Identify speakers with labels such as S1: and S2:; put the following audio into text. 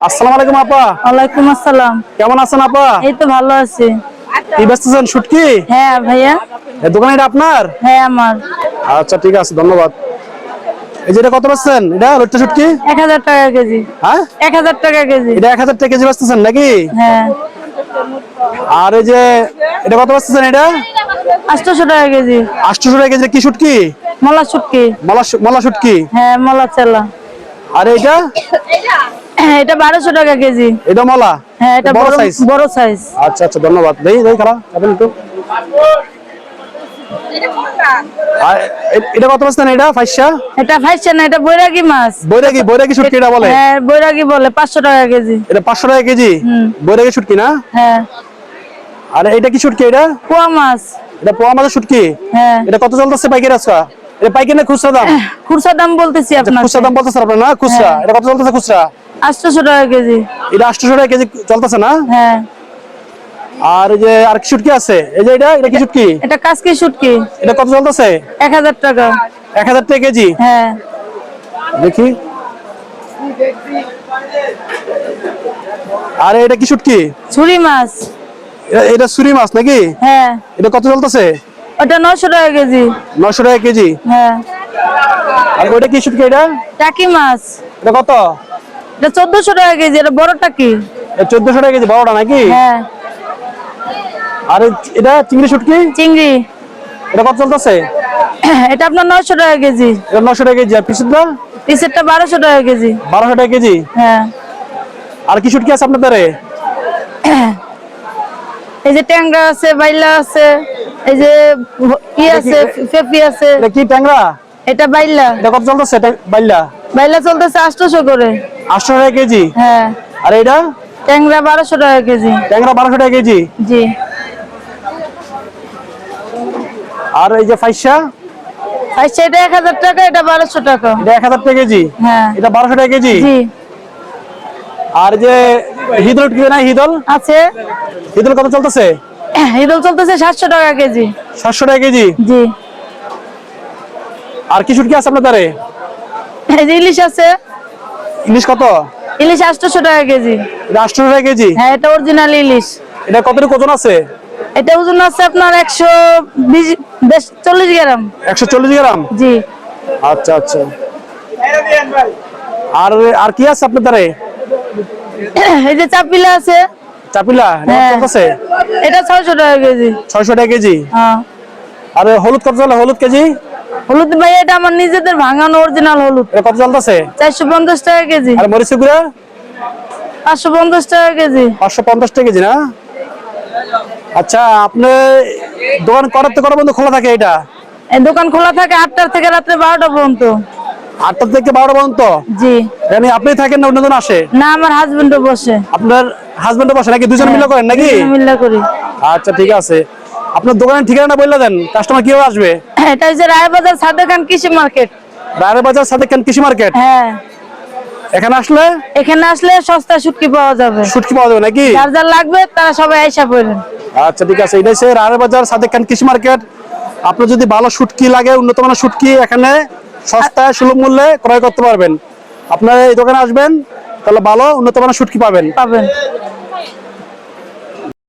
S1: আসসালামু আলাইকুম আপা।
S2: ওয়ালাইকুম আসসালাম।
S1: কেমন আছেন আপা?
S2: এই তো ভালো আছি।
S1: কি ব্যস্তেছেন শুটকি
S2: হ্যাঁ ভাইয়া।
S1: এই দোকান এটা আপনার?
S2: হ্যাঁ আমার।
S1: আচ্ছা ঠিক আছে ধন্যবাদ। এই যে এটা কত বেচছেন? এটা লট্টা শুটকি
S2: এক হাজার টাকা কেজি।
S1: হ্যাঁ?
S2: এক হাজার টাকা কেজি।
S1: এটা এক হাজার টাকা কেজি বেচতেছেন নাকি?
S2: হ্যাঁ।
S1: আর এই যে এটা কত বেচতেছেন এটা?
S2: আটশোশো টাকা কেজি।
S1: আটশোশো টাকা কেজি কি শুটকি
S2: মলা শুটকি
S1: মলা মলা শুটকি
S2: হ্যাঁ মলা চেলা
S1: আর এইটা?
S2: এটা বারোশো টাকা কেজি।
S1: এটা মলা?
S2: হ্যাঁ এটা
S1: বড়
S2: বড়
S1: সাইজ
S2: বড় সাইজ
S1: আচ্ছা আচ্ছা ধন্যবাদ। দেই দেই খারাপ আপনি একটু। এটা কত এটা? ফাইসা
S2: এটা ফাইছে না এটা বৈরাগী মাছ।
S1: বৈরাগী বৈরাগী শুটকি এটা বলে?
S2: হ্যাঁ বৈরাগী বলে পাঁচশো টাকা কেজি।
S1: এটা পাঁচশো টাকা কেজি? বৈরাগী শুটকি না?
S2: হ্যাঁ।
S1: আর এটা কি শুটকি এটা?
S2: পোয়া মাছ।
S1: এটা পোয়া মাছের শুটকি?
S2: হ্যাঁ।
S1: এটা কত চলতেছে পাইকারি আজকা? এটা পাইকারি না খুচরা দাম?
S2: খুরসা দাম বলতেছি আপনার
S1: খুচরা দাম বলতেছে আপনার না? খুচরা। এটা কত চলতেছে খুচরা?
S2: আটশোশো টাকা কেজি।
S1: এটা আটশোশো টাকা কেজি চলতেছে না?
S2: হ্যাঁ।
S1: আর যে আর কি শুটকি আছে? এই যে এটা এটা কি শুটকি
S2: এটা কাসকি শুটকি
S1: এটা কত চলতেছে?
S2: এক হাজার টাকা।
S1: এক হাজার টাকা কেজি?
S2: হ্যাঁ।
S1: দেখি। আর এটা কি শুটকি
S2: ছুরি মাছ।
S1: এটা সুরি মাছ নাকি?
S2: হ্যাঁ।
S1: এটা কত চলতেছে?
S2: ওটা নশো টাকা কেজি।
S1: নশো টাকা কেজি?
S2: হ্যাঁ।
S1: আর ওটা কি শুটকি এটা?
S2: টাকি মাছ।
S1: এটা কত?
S2: এটা চোদ্দশো টাকা কেজি এটা বড় টাকি
S1: চোদ্দশো টাকা কেজি বড়টা নাকি?
S2: হ্যাঁ।
S1: আর এটা চিংড়ি শুটকি?
S2: চিংড়ি।
S1: এটা কত চলতেছে?
S2: এটা আপনার নশো টাকা কেজি।
S1: এটা নশো টাকা কেজি আর পিসুদটা
S2: পিসেরটা বারোশো টাকা কেজি।
S1: বারোশো টাকা কেজি?
S2: হ্যাঁ।
S1: আর কি শুটকি আছে আপনার দ্বারে
S2: এই যে ট্যাংরা আছে বাইলা আছে এই যে ই আছে ফেফি আছে।
S1: এটা কি ট্যাংরা?
S2: এটা বাইলা।
S1: এটা কত চলতেছে এটা বাইল্লা
S2: বাইলা চলতেছে আটশোশো করে।
S1: আটশো টাকা কেজি?
S2: হ্যাঁ।
S1: আর এটা
S2: ট্যাংরা বারোশো টাকা কেজি।
S1: ট্যাংরা বারোশো টাকা কেজি?
S2: জি।
S1: আর এই যে ফাইসা?
S2: এটা এক হাজার টাকা এটা বারোশো টাকা।
S1: এটা এক হাজার টাকা কেজি?
S2: হ্যাঁ।
S1: এটা বারোশো টাকা কেজি?
S2: জি।
S1: আর যে হিদল কি না হিদল?
S2: আছে।
S1: হিদল কত চলতেছে?
S2: ইদল চলতেছে সাতশো টাকা কেজি।
S1: সাতশো টাকা কেজি?
S2: জি।
S1: আর কি শুটকি আছে আপনার দ্বারে
S2: ইলিশ আছে।
S1: ইলিশ কত?
S2: ইলিশ আটশোশো টাকা কেজি।
S1: এটা আটশো টাকা কেজি?
S2: হ্যাঁ এটা অরিজিনাল ইলিশ।
S1: এটা কতটুকু ওজন আছে?
S2: এটা ওজন আছে আপনার একশো বিশ বেশ- চল্লিশ গ্রাম।
S1: একশো চল্লিশ গ্রাম?
S2: জি।
S1: আচ্ছা আচ্ছা। আর আর কি আছে আপনার দ্বারে
S2: এই যে চাপিলা আছে।
S1: চাপিলা? কত
S2: হ্যাঁ।
S1: চলতেছে
S2: এটা ছয়শো টাকা কেজি।
S1: ছয়শো টাকা কেজি?
S2: হ্যাঁ।
S1: আর হলুদ কত হলুদ কেজি?
S2: হলুদ ভাই এটা আমার নিজেদের ভাঙানো অরিজিনাল হলুদ।
S1: এটা কত চলতেছে
S2: চারশো পঞ্চাশ টাকা কেজি।
S1: আর মরিচ গুঁড়া
S2: পাঁচশো পঞ্চাশ টাকা কেজি।
S1: পাঁচশো পঞ্চাশ টাকা কেজি না? আচ্ছা আপনি দোকান করার থেকে কটা বন্ধু খোলা থাকে এটা?
S2: এই দোকান খোলা থাকে আটটার থেকে রাত্রে বারোটা পর্যন্ত।
S1: আটটা থেকে বারোটা পর্যন্ত?
S2: জি।
S1: এখানে আপনি থাকেন না অন্যজন আসে?
S2: না আমার হাজবেন্ডও বসে।
S1: আপনার হাজবেন্ড বসে নাকি দুজন মিলে করেন নাকি?
S2: মিলে করি।
S1: আচ্ছা ঠিক আছে। আপনার দোকানের ঠিকানা বললে দেন কাস্টমার কীভাবে আসবে?
S2: এটা হচ্ছে রায়বাজার সাদেখান কৃষি মার্কেট।
S1: রায়ের বাজার সাথে কেন কৃষি মার্কেট?
S2: হ্যাঁ।
S1: এখানে আসলে?
S2: এখানে আসলে সস্তা শুটকি পাওয়া যাবে।
S1: শুটকি পাওয়া যাবে নাকি?
S2: যার যার লাগবে তারা সবাই আইসা পড়েন।
S1: আচ্ছা ঠিক আছে সাদেক খান কৃষি মার্কেট। আপনার যদি ভালো শুটকি লাগে উন্নত মানের শুটকি এখানে সস্তায় সুলভ মূল্যে ক্রয় করতে পারবেন। আপনারা এই দোকানে আসবেন তাহলে ভালো উন্নত মানের শুটকি পাবেন।
S2: পাবেন।